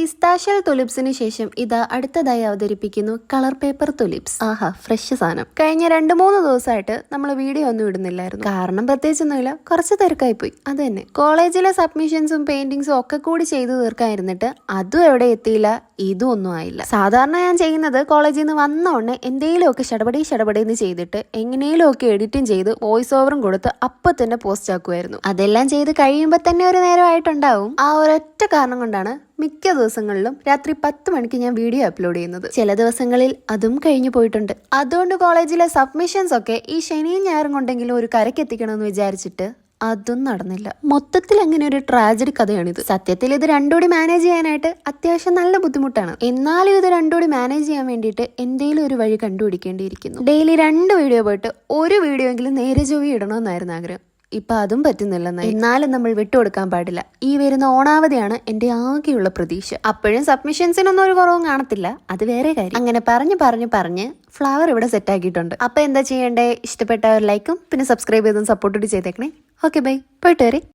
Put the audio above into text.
പിസ്താഷ്യൽ തുലിപ്സിന് ശേഷം ഇത് അടുത്തതായി അവതരിപ്പിക്കുന്നു കളർ പേപ്പർ തുലിപ്സ്. ആഹാ ഫ്രഷ് സാധനം. കഴിഞ്ഞ രണ്ട് മൂന്ന് ദിവസമായിട്ട് നമ്മൾ വീഡിയോ ഒന്നും ഇടുന്നില്ലായിരുന്നു. കാരണം പ്രത്യേകിച്ചൊന്നുമില്ല കുറച്ച് തിരക്കായി പോയി. അത് തന്നെ. കോളേജിലെ സബ്മിഷൻസും പെയിന്റിങ്സും ഒക്കെ കൂടി ചെയ്തു തീർക്കായിരുന്നിട്ട് അതും എവിടെ എത്തിയില്ല ഇതും ഒന്നും ആയില്ല. സാധാരണ ഞാൻ ചെയ്യുന്നത് കോളേജിൽ നിന്ന് വന്ന ഉടനെ എന്തെങ്കിലുമൊക്കെ ഷടപടി ഷടപടി എന്ന് ചെയ്തിട്ട് എങ്ങനെയും എഡിറ്റും ചെയ്ത് വോയിസ് ഓവറും കൊടുത്ത് അപ്പൊ തന്നെ പോസ്റ്റ് ആക്കുമായിരുന്നു. അതെല്ലാം ചെയ്ത് കഴിയുമ്പോൾ തന്നെ ഒരു നേരമായിട്ടുണ്ടാവും. ആ ഒരൊറ്റ കാരണം കൊണ്ടാണ് മിക്ക ദിവസങ്ങളിലും രാത്രി പത്ത് മണിക്ക് ഞാൻ വീഡിയോ അപ്ലോഡ് ചെയ്യുന്നത്. ചില ദിവസങ്ങളിൽ അതും കഴിഞ്ഞു പോയിട്ടുണ്ട്. അതുകൊണ്ട് കോളേജിലെ സബ്മിഷൻസ് ഒക്കെ ഈ ശനിയും ഞായറും കൊണ്ടെങ്കിലും ഒരു കരയ്ക്ക് എത്തിക്കണമെന്ന് വിചാരിച്ചിട്ട് അതും നടന്നില്ല. മൊത്തത്തിൽ അങ്ങനെ ഒരു ട്രാജഡി കഥയാണിത്. സത്യത്തിൽ ഇത് രണ്ടുകൂടി മാനേജ് ചെയ്യാനായിട്ട് അത്യാവശ്യം നല്ല ബുദ്ധിമുട്ടാണ്. എന്നാലും ഇത് രണ്ടുകൂടി മാനേജ് ചെയ്യാൻ വേണ്ടിയിട്ട് എന്തെങ്കിലും ഒരു വഴി കണ്ടുപിടിക്കേണ്ടിയിരിക്കുന്നു. ഡെയിലി രണ്ട് വീഡിയോ പോയിട്ട് ഒരു വീഡിയോ എങ്കിലും നേരെ ചൊവ്വി ഇടണമെന്നായിരുന്നു ആഗ്രഹം. ഇപ്പൊ അതും പറ്റുന്നില്ലെന്ന് എന്നാലും നമ്മൾ വിട്ടുകൊടുക്കാൻ പാടില്ല. ഈ വരുന്ന ഓണാവധിയാണ് എന്റെ ആകെയുള്ള പ്രതീക്ഷ. അപ്പോഴും സബ്മിഷൻസിനൊന്നും ഒരു കുറവും കാണത്തില്ല. അത് വേറെ കാര്യം. അങ്ങനെ പറഞ്ഞു പറഞ്ഞു പറഞ്ഞ് ഫ്ലവർ ഇവിടെ സെറ്റ് ആക്കിയിട്ടുണ്ട് അപ്പൊ എന്താ ചെയ്യേണ്ടേ? ഇഷ്ടപ്പെട്ട ഒരു ലൈക്കും പിന്നെ സബ്സ്ക്രൈബ് ചെയ്തും സപ്പോർട്ട് ചെയ്തേക്കണേ. ഓക്കെ ബൈ പോയിട്ട് വരെ.